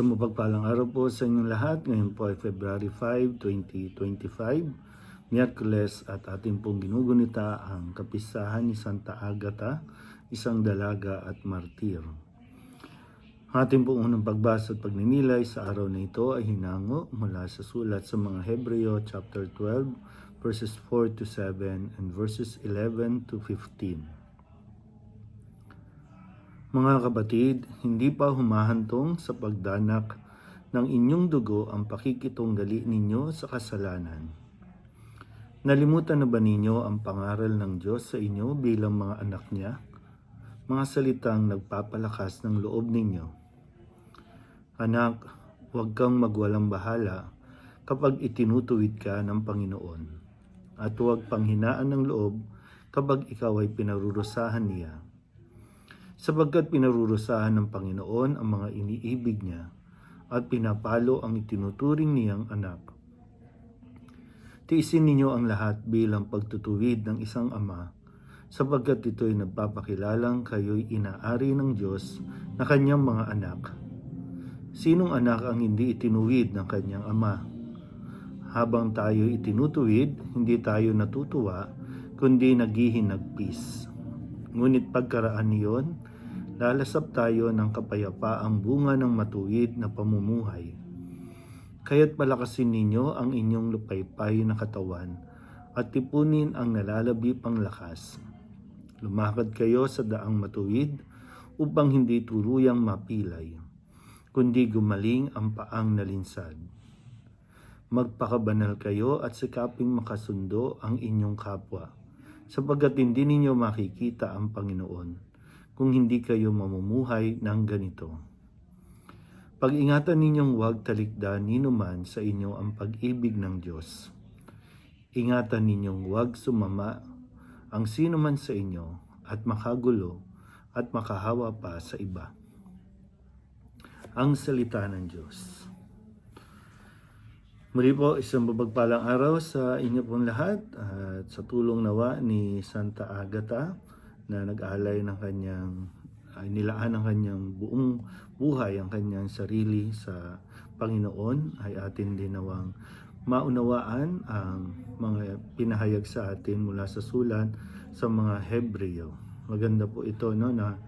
Isang mapagpalang araw po sa inyong lahat. Ngayon po ay February 5, 2025. Miyerkules at ating pong ginugunita ang kapisahan ni Santa Agata, isang dalaga at martir. Ating pong unang pagbasa at pagninilay sa araw na ito ay hinango mula sa sulat sa mga Hebreo chapter 12 verses 4 to 7 and verses 11 to 15. Mga kapatid, hindi pa humahantong sa pagdanak ng inyong dugo ang pakikitunggali ninyo sa kasalanan. Nalimutan na ba ninyo ang pangaral ng Diyos sa inyo bilang mga anak niya? Mga salitang nagpapalakas ng loob ninyo. Anak, huwag kang magwalang bahala kapag itinutuwid ka ng Panginoon. At huwag panghinaan ng loob kapag ikaw ay pinarurusahan niya sapagkat pinarurusahan ng Panginoon ang mga iniibig niya at pinapalo ang itinuturing niyang anak. Tiisin ninyo ang lahat bilang pagtutuwid ng isang ama sapagkat ito'y nagpapakilalang kayo'y inaari ng Diyos na kanyang mga anak. Sinong anak ang hindi itinuwid ng kanyang ama? Habang tayo itinutuwid, hindi tayo natutuwa, kundi naghihinagpis. Ngunit pagkaraan niyon, lalasap tayo ng kapayapaang bunga ng matuwid na pamumuhay. Kaya't palakasin ninyo ang inyong lupaypay na katawan at tipunin ang nalalabi pang lakas. Lumakad kayo sa daang matuwid upang hindi tuluyang mapilay, kundi gumaling ang paang nalinsad. Magpakabanal kayo at sikaping makasundo ang inyong kapwa, sapagkat hindi ninyo makikita ang Panginoon kung hindi kayo mamumuhay ng ganito. Pag-ingatan ninyong huwag talikdan ninuman sa inyo ang pag-ibig ng Diyos. Ingatan ninyong huwag sumama ang sino man sa inyo at makagulo at makahawa pa sa iba. Ang salita ng Diyos. Muli po, isang babagpalang araw sa inyo pong lahat at sa tulong nawa ni Santa Agata na nag-alay ng kanyang, ay nilaan ng kanyang buong buhay, ang kanyang sarili sa Panginoon ay atin din nawang maunawaan ang mga pinahayag sa atin mula sa sulat sa mga Hebreo. Maganda po ito no na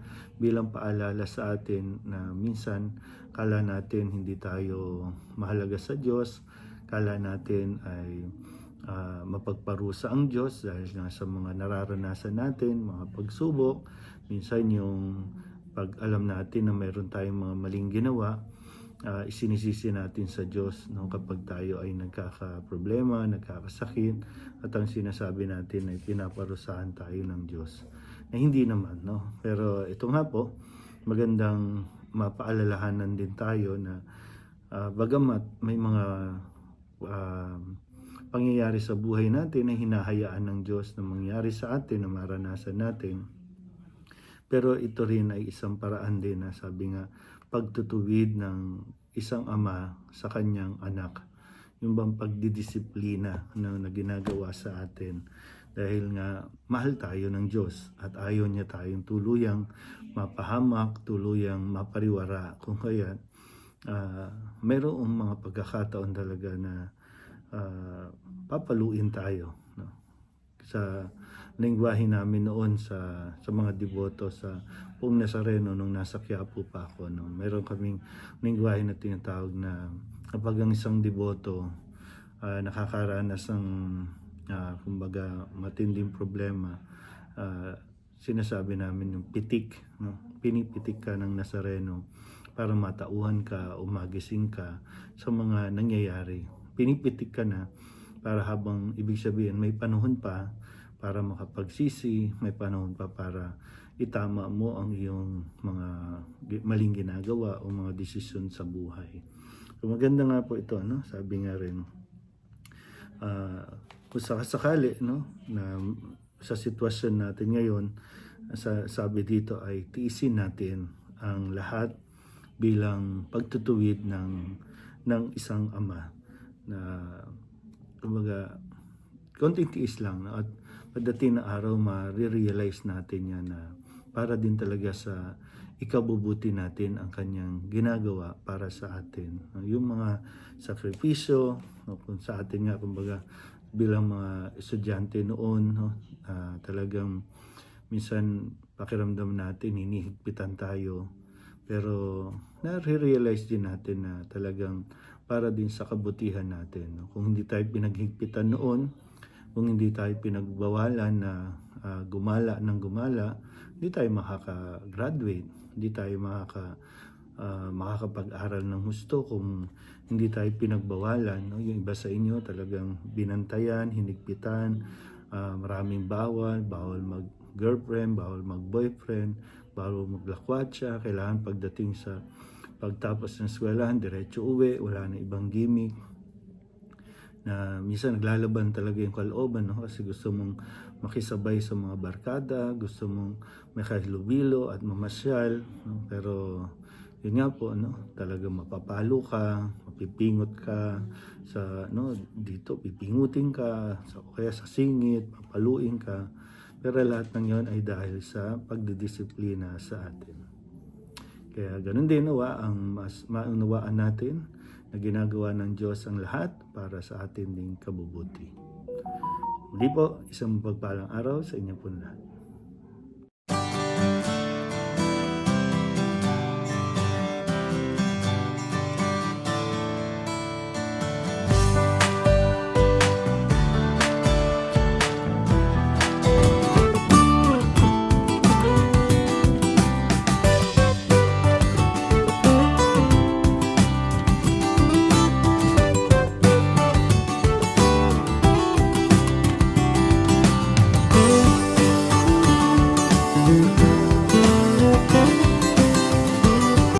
bilang paalala sa atin na minsan kala natin hindi tayo mahalaga sa Diyos, kala natin ay uh, mapagparusa ang Diyos dahil nga sa mga nararanasan natin, mga pagsubok, minsan yung pag alam natin na mayroon tayong mga maling ginawa, uh, isinisisi natin sa Diyos no, kapag tayo ay nagkakaproblema, nagkakasakit, at ang sinasabi natin ay pinaparusahan tayo ng Diyos. Na hindi naman, no? Pero ito nga po, magandang mapaalalahanan din tayo na uh, bagamat may mga uh, pangyayari sa buhay natin na hinahayaan ng Diyos na mangyari sa atin, na maranasan natin. Pero ito rin ay isang paraan din na sabi nga, pagtutuwid ng isang ama sa kanyang anak. Yung bang pagdidisiplina na, na ginagawa sa atin. Dahil nga mahal tayo ng Diyos at ayaw niya tayong tuluyang mapahamak, tuluyang mapariwara. Kung kaya, uh, mayroong mga pagkakataon talaga na uh, papaluin tayo no? sa lingwahe namin noon sa sa mga deboto sa Pong Nazareno nung nasa Quiapo pa ako no? Meron kaming lingwahe na tinatawag na kapag ang isang deboto uh, nakakaranas ng uh, kumbaga matinding problema uh, sinasabi namin yung pitik no? Pinipitik ka ng Nazareno para matauhan ka o magising ka sa mga nangyayari pinipitik ka na para habang ibig sabihin may panahon pa para makapagsisi, may panahon pa para itama mo ang iyong mga maling ginagawa o mga desisyon sa buhay. So maganda nga po ito, no? sabi nga rin, uh, kung sakasakali, no? na sa sitwasyon natin ngayon, sa, sabi dito ay tiisin natin ang lahat bilang pagtutuwid ng ng isang ama na kumbaga konting tiis lang no? at pagdating ng araw ma-realize natin yan na para din talaga sa ikabubuti natin ang kanyang ginagawa para sa atin. Yung mga sakripisyo, no, kung sa atin nga, kumbaga, bilang mga estudyante noon, no, ah, talagang minsan pakiramdam natin, hinihigpitan tayo. Pero na-realize din natin na talagang para din sa kabutihan natin. Kung hindi tayo pinaghigpitan noon, kung hindi tayo pinagbawalan na ah, gumala ng gumala, hindi tayo makaka-graduate, hindi tayo makaka ah, makakapag-aral ng gusto kung hindi tayo pinagbawalan. No? Yung iba sa inyo talagang binantayan, hinigpitan, ah, maraming bawal, bawal mag-girlfriend, bawal mag-boyfriend, bawal maglakwatsa, kailangan pagdating sa pagtapos ng eskwelahan, diretso uwi, wala na ibang gimmick na minsan naglalaban talaga yung kalooban no? kasi gusto mong makisabay sa mga barkada, gusto mong may kahilubilo at mamasyal, no? pero yun nga po, no? talaga mapapalo ka, mapipingot ka sa, no, dito pipingutin ka, sa, kaya sa singit, papaluin ka, pero lahat ng yon ay dahil sa pagdidisiplina sa atin. Kaya ganun din nawa ang mas maunawaan natin na ginagawa ng Diyos ang lahat para sa atin ding kabubuti. Muli po, isang pagpalang araw sa inyo po lahat.